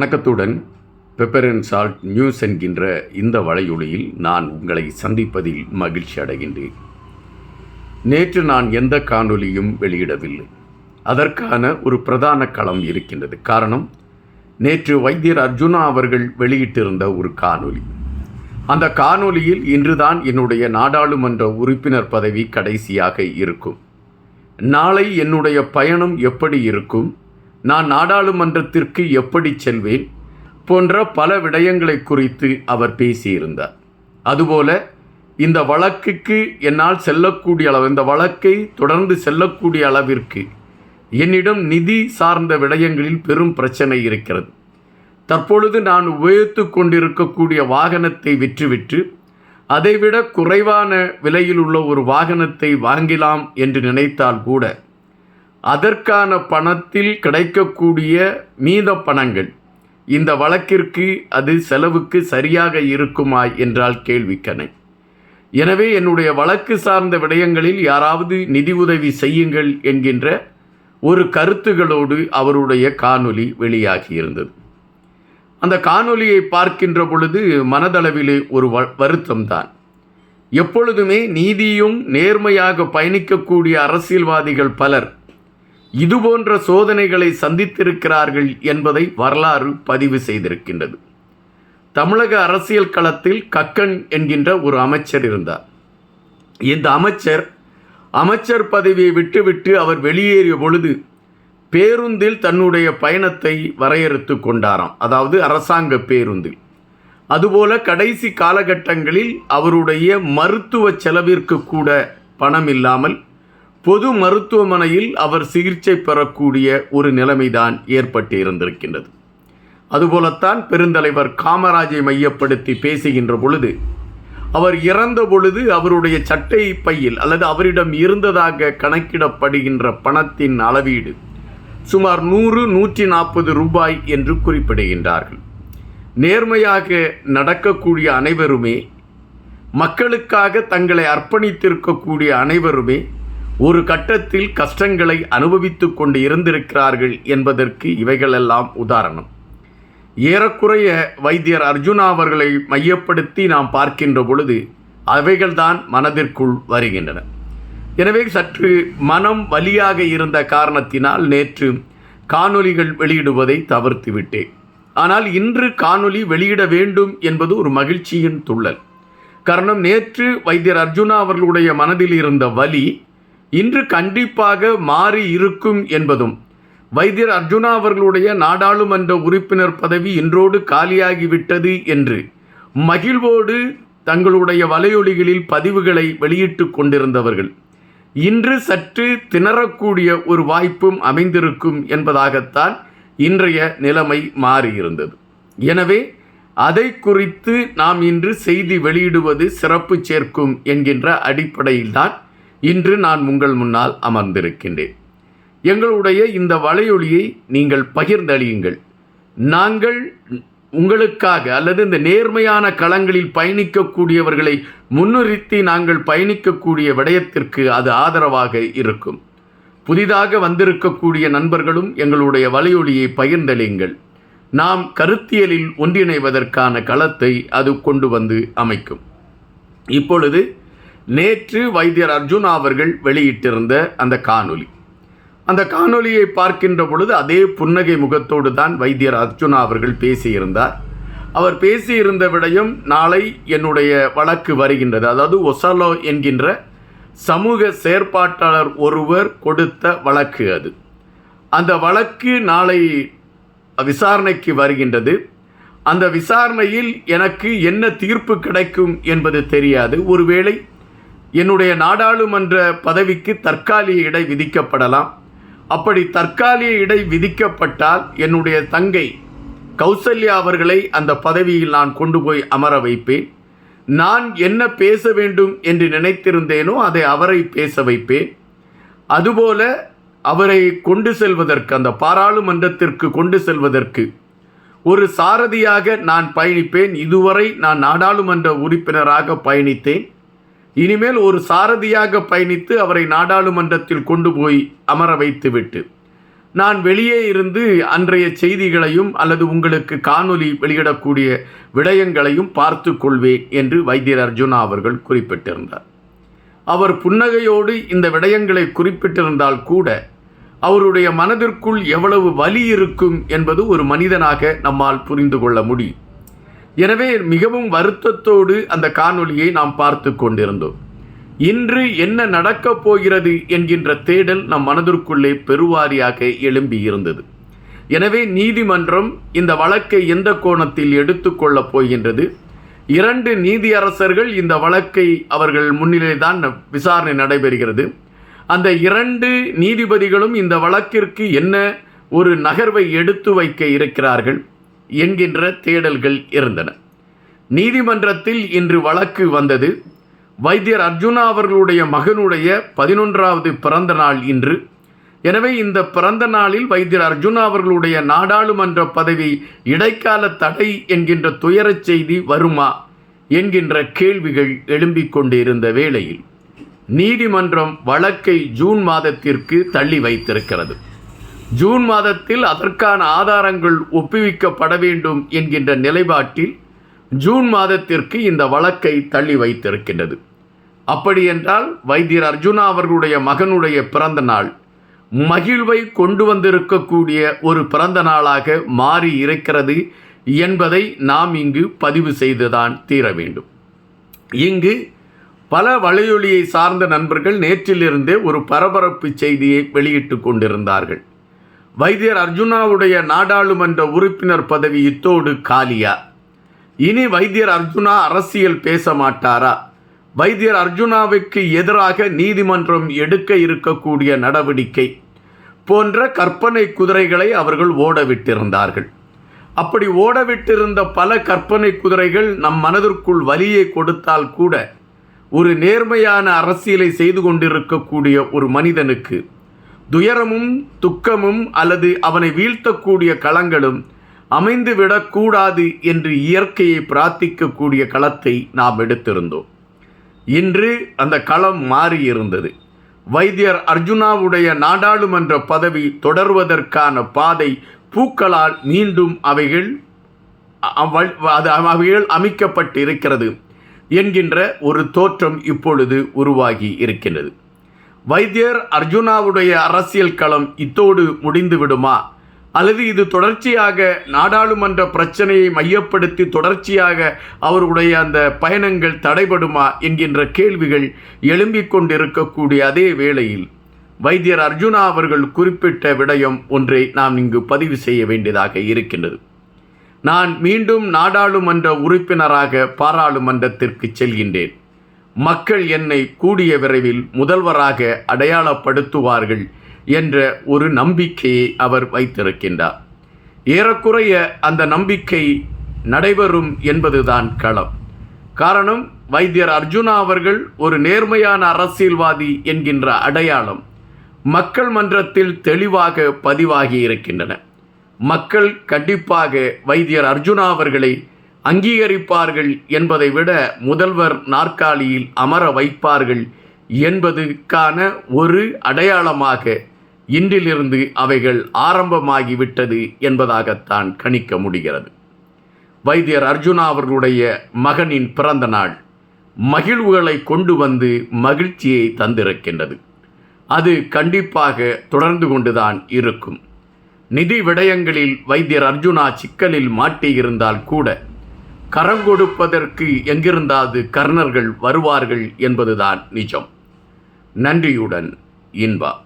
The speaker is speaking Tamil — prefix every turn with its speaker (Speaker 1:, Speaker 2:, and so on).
Speaker 1: வணக்கத்துடன். பெப்பர் அண்ட் சால்ட் நியூஸ் என்கின்ற இந்த வலையொலியில் நான் உங்களை சந்திப்பதில் மகிழ்ச்சி அடைகின்றேன். நேற்று நான் எந்த காணொலியும் வெளியிடவில்லை. அதற்கான ஒரு பிரதான களம் இருக்கின்றது. காரணம் நேற்று வைத்தியர் அர்ஜுனா அவர்கள் வெளியிட்டிருந்த ஒரு காணொலி அந்த காணொலியில் இன்றுதான் என்னுடைய நாடாளுமன்ற உறுப்பினர் பதவி கடைசியாக இருக்கும். நாளை என்னுடைய பயணம் எப்படி இருக்கும்? நான் நாடாளுமன்றத்திற்கு எப்படி செல்வேன்? போன்ற பல விடயங்களை குறித்து அவர் பேசியிருந்தார். அதுபோல இந்த வழக்குக்கு என்னால் செல்லக்கூடிய அளவு இந்த வழக்கை தொடர்ந்து செல்லக்கூடிய அளவிற்கு என்னிடம் நிதி சார்ந்த விடயங்களில் பெரும் பிரச்சனை இருக்கிறது. தற்பொழுது நான் உபயோகித்து கொண்டிருக்கக்கூடிய வாகனத்தை விற்றுவிட்டு அதைவிட குறைவான விலையில் உள்ள ஒரு வாகனத்தை வாங்கலாம் என்று நினைத்தால் கூட அதற்கான பணத்தில் கிடைக்கக்கூடிய மீத பணங்கள் இந்த வழக்கிற்கு அது செலவுக்கு சரியாக இருக்குமா என்றால் கேள்விக்கணை எனவே என்னுடைய வழக்கு சார்ந்த விடயங்களில் யாராவது நிதி உதவி செய்யுங்கள் என்கின்ற ஒரு கருத்துகளோடு அவருடைய காணொலி வெளியாகியிருந்தது அந்த காணொலியை பார்க்கின்ற பொழுது மனதளவிலே ஒரு வ வருத்தம்தான் எப்பொழுதுமே நீதியும் நேர்மையாக பயணிக்கக்கூடிய அரசியல்வாதிகள் பலர் இதுபோன்ற சோதனைகளை சந்தித்திருக்கிறார்கள் என்பதை வரலாறு பதிவு செய்திருக்கின்றது. தமிழக அரசியல் களத்தில் கக்கன் என்கின்ற ஒரு அமைச்சர் இருந்தார். இந்த அமைச்சர் அமைச்சர் பதவியை விட்டுவிட்டு அவர் வெளியேறிய பொழுது பேருந்தில் தன்னுடைய பயணத்தை வரையறுத்து கொண்டாராம். அதாவது அரசாங்க பேருந்தில். அதுபோல கடைசி காலகட்டங்களில் அவருடைய மருத்துவ செலவிற்கு கூட பணம் இல்லாமல் பொது மருத்துவமனையில் அவர் சிகிச்சை பெறக்கூடிய ஒரு நிலைமைதான் ஏற்பட்டு இருந்திருக்கின்றது அதுபோலத்தான் பெருந்தலைவர் காமராஜை மையப்படுத்தி பேசுகின்ற பொழுது அவர் இறந்த பொழுது அவருடைய சட்டை பையில் அல்லது அவரிடம் இருந்ததாக கணக்கிடப்படுகின்ற பணத்தின் அளவீடு சுமார் நூறு நூற்றி நாற்பது ரூபாய் என்று குறிப்பிடுகின்றார்கள். நேர்மையாக நடக்கக்கூடிய அனைவருமே மக்களுக்காக தங்களை அர்ப்பணித்திருக்கக்கூடிய அனைவருமே ஒரு கட்டத்தில் கஷ்டங்களை அனுபவித்து கொண்டு இருந்திருக்கிறார்கள் என்பதற்கு இவைகளெல்லாம் உதாரணம். ஏறக்குறைய வைத்தியர் அர்ஜுனா அவர்களை மையப்படுத்தி நாம் பார்க்கின்ற பொழுது அவைகள்தான் மனதிற்குள் வருகின்றன. எனவே சற்று மனம் வலியாக இருந்த காரணத்தினால் நேற்று காணொலிகள் வெளியிடுவதை தவிர்த்து விட்டேன். ஆனால் இன்று காணொலி வெளியிட வேண்டும் என்பது ஒரு மகிழ்ச்சியின் துள்ளல். காரணம் நேற்று வைத்தியர் அர்ஜுனா அவர்களுடைய மனதில் இருந்த வலி இன்று கண்டிப்பாக மாறி இருக்கும் என்பதும் வைத்தியர் அர்ஜுனா அவர்களுடைய நாடாளுமன்ற உறுப்பினர் பதவி இன்றோடு காலியாகிவிட்டது என்று மகிழ்வோடு தங்களுடைய வலையொலிகளில் பதிவுகளை வெளியிட்டு கொண்டிருந்தவர்கள். இன்று சற்று திணறக்கூடிய ஒரு வாய்ப்பும் அமைந்திருக்கும் என்பதாகத்தான் இன்றைய நிலைமை மாறியிருந்தது. எனவே அதை குறித்து நாம் இன்று செய்தி வெளியிடுவது சிறப்பு சேர்க்கும் என்கின்ற அடிப்படையில்தான் இன்று நான் உங்கள் முன்னால் அமர்ந்திருக்கின்றேன். எங்களுடைய இந்த வலையொலியை நீங்கள் பகிர்ந்தளியுங்கள். நாங்கள் உங்களுக்காக அல்லது இந்த நேர்மையான களங்களில் பயணிக்கக்கூடியவர்களை முன்னிறுத்தி நாங்கள் பயணிக்கக்கூடிய விடயத்திற்கு அது ஆதரவாக இருக்கும். புதிதாக வந்திருக்கக்கூடிய நண்பர்களும் எங்களுடைய வலையொலியை பகிர்ந்தளியுங்கள். நாம் கருத்தியலில் ஒன்றிணைவதற்கான களத்தை அது கொண்டு வந்து அமைக்கும். இப்பொழுது நேற்று வைத்தியர் அர்ஜுன் அவர்கள் வெளியிட்டிருந்த அந்த காணொலி அந்த காணொலியை பார்க்கின்ற பொழுது அதே புன்னகை முகத்தோடு தான் வைத்தியர் அர்ஜுனா அவர்கள் பேசியிருந்தார். அவர் பேசியிருந்த விடயம் நாளை என்னுடைய வழக்கு வருகின்றது. அதாவது ஒசலோ என்கின்ற சமூக செயற்பாட்டாளர் ஒருவர் கொடுத்த வழக்கு அது. அந்த வழக்கு நாளை விசாரணைக்கு வருகின்றது. அந்த விசாரணையில் எனக்கு என்ன தீர்ப்பு கிடைக்கும் என்பது தெரியாது. ஒருவேளை என்னுடைய நாடாளுமன்ற பதவிக்கு தற்காலிக இடை விதிக்கப்படலாம். அப்படி தற்காலிக இடை விதிக்கப்பட்டால் என்னுடைய தங்கை கௌசல்யா அவர்களை அந்த பதவியில் நான் கொண்டு போய் அமர வைப்பேன். நான் என்ன பேச வேண்டும் என்று நினைத்திருந்தேனோ அதை அவரை பேச வைப்பேன். அதுபோல அவரை கொண்டு செல்வதற்கு அந்த பாராளுமன்றத்திற்கு கொண்டு செல்வதற்கு ஒரு சாரதியாக நான் பயணிப்பேன். இதுவரை நான் நாடாளுமன்ற உறுப்பினராக பயணித்தேன். இனிமேல் ஒரு சாரதியாக பயணித்து அவரை நாடாளுமன்றத்தில் கொண்டு போய் அமர வைத்துவிட்டு. நான் வெளியே இருந்து அன்றைய செய்திகளையும் அல்லது உங்களுக்கு காணொலி வெளியிடக்கூடிய விடயங்களையும் பார்த்து கொள்வேன் என்று வைத்தியர் அர்ஜுனா அவர்கள் குறிப்பிட்டிருந்தார். அவர் புன்னகையோடு இந்த விடயங்களை குறிப்பிட்டிருந்தால் கூட அவருடைய மனதிற்குள் எவ்வளவு வலி இருக்கும் என்பது ஒரு மனிதனாக நம்மால் புரிந்து கொள்ள முடியும். எனவே மிகவும் வருத்தத்தோடு அந்த காணொளியை நாம் பார்த்து கொண்டிருந்தோம். இன்று என்ன நடக்கப் போகிறது என்கின்ற தேடல் நம் மனதிற்குள்ளே பெருவாரியாக எழும்பி இருந்தது. எனவே நீதிமன்றம் இந்த வழக்கை எந்த கோணத்தில் எடுத்துக்கொள்ளப் போகின்றது? இரண்டு நீதியரசர்கள் இந்த வழக்கை அவர்கள் முன்னிலைதான் விசாரணை நடைபெறுகிறது. அந்த இரண்டு நீதிபதிகளும் இந்த வழக்கிற்கு என்ன ஒரு நகர்வை எடுத்து வைக்க இருக்கிறார்கள்? என்கின்ற தேடல்கள் இருந்தன. நீதிமன்றத்தில் இன்று வழக்கு வந்தது. வைத்தியர் அர்ஜுனா அவர்களுடைய மகனுடைய பதினொன்றாவது பிறந்த நாள் இன்று. எனவே இந்த பிறந்த நாளில் வைத்தியர் அர்ஜுனா அவர்களுடைய நாடாளுமன்ற பதவி இடைக்கால தடை என்கின்ற துயரச் செய்தி வருமா என்கின்ற கேள்விகள் எழும்பிக் கொண்டிருந்த வேளையில் நீதிமன்றம் வழக்கை ஜூன் மாதத்திற்கு தள்ளி வைத்திருக்கிறது. ஜூன் மாதத்தில் அதற்கான ஆதாரங்கள் ஒப்புவிக்கப்பட வேண்டும் என்கின்ற நிலைப்பாட்டில் ஜூன் மாதத்திற்கு இந்த வழக்கை தள்ளி வைத்திருக்கின்றது. அப்படியென்றால் வைத்தியர் அர்ஜுனா அவர்களுடைய மகனுடைய பிறந்த நாள் மகிழ்வை கொண்டு வந்திருக்கக்கூடிய ஒரு பிறந்த நாளாக மாறி இருக்கிறது என்பதை நாம் இங்கு பதிவு செய்துதான் தீர வேண்டும். இங்கு பல வலையொலியை சார்ந்த நண்பர்கள் நேற்றிலிருந்தே ஒரு பரபரப்பு செய்தியை வெளியிட்டு கொண்டிருந்தார்கள். வைத்தியர் அர்ஜுனாவுடைய நாடாளுமன்ற உறுப்பினர் பதவி இத்தோடு காலியா? இனி வைத்தியர் அர்ஜுனா அரசியல் பேச மாட்டாரா? வைத்தியர் அர்ஜுனாவுக்கு எதிராக நீதிமன்றம் எடுக்க இருக்கக்கூடிய நடவடிக்கை போன்ற கற்பனை குதிரைகளை அவர்கள் ஓடவிட்டிருந்தார்கள். அப்படி ஓடவிட்டிருந்த பல கற்பனை குதிரைகள் நம் மனதிற்குள் வலியை கொடுத்தால் கூட ஒரு நேர்மையான அரசியலை செய்து கொண்டிருக்கக்கூடிய ஒரு மனிதனுக்கு துயரமும் துக்கமும் அல்லது அவனை வீழ்த்தக்கூடிய களங்களும் அமைந்துவிடக்கூடாது என்று இயற்கையை பிரார்த்திக்கக்கூடிய களத்தை நாம் எடுத்திருந்தோம். இன்று அந்த களம் மாறியிருந்தது. வைத்தியர் அர்ஜுனாவுடைய நாடாளுமன்ற பதவி தொடர்வதற்கான பாதை பூக்களால் மீண்டும் அவைகள் அது அவைகள் அமைக்கப்பட்டு இருக்கிறது என்கின்ற ஒரு தோற்றம் இப்பொழுது உருவாகி இருக்கின்றது. வைத்தியர் அர்ஜுனாவுடைய அரசியல் களம் இத்தோடு முடிந்து விடுமா அல்லது இது தொடர்ச்சியாக நாடாளுமன்ற பிரச்சனையை மையப்படுத்தி தொடர்ச்சியாக அவருடைய அந்த பயணங்கள் தடைபடுமா என்கின்ற கேள்விகள் எழும்பிக் கொண்டிருக்கக்கூடிய அதே வேளையில் வைத்தியர் அர்ஜுனா அவர்கள் குறிப்பிட்ட விடயம் ஒன்றை நாம் இங்கு பதிவு செய்ய வேண்டியதாக இருக்கின்றது. நான் மீண்டும் நாடாளுமன்ற உறுப்பினராக பாராளுமன்றத்திற்கு செல்கின்றேன். மக்கள் என்னை கூடிய விரைவில் முதல்வராக அடையாளப்படுத்துவார்கள் என்ற ஒரு நம்பிக்கையை அவர் வைத்திருக்கின்றார். ஏறக்குறைய அந்த நம்பிக்கை நடைபெறும் என்பதுதான் களம். காரணம் வைத்தியர் அர்ஜுனா அவர்கள் ஒரு நேர்மையான அரசியல்வாதி என்கின்ற அடையாளம் மக்கள் மன்றத்தில் தெளிவாக பதிவாகி இருக்கின்றன. மக்கள் கண்டிப்பாக வைத்தியர் அர்ஜுனா அவர்களை அங்கீகரிப்பார்கள் என்பதை விட முதல்வர் நாற்காலியில் அமர வைப்பார்கள் என்பதுக்கான ஒரு அடையாளமாக இன்றிலிருந்து அவைகள் ஆரம்பமாகிவிட்டது என்பதாகத்தான் கணிக்க முடிகிறது. வைத்தியர் அர்ஜுனா அவர்களுடைய மகனின் பிறந்த நாள் மகிழ்வுகளை கொண்டு வந்து மகிழ்ச்சியை தந்திருக்கின்றது. அது கண்டிப்பாக தொடர்ந்து கொண்டுதான் இருக்கும். நிதி விடயங்களில் வைத்தியர் அர்ஜுனா சிக்கலில் மாட்டியிருந்தால் கூட கரங்கொடுப்பதற்கு எங்கிருந்தாவது கர்ணர்கள் வருவார்கள் என்பதுதான் நிஜம். நன்றியுடன் இன்பா.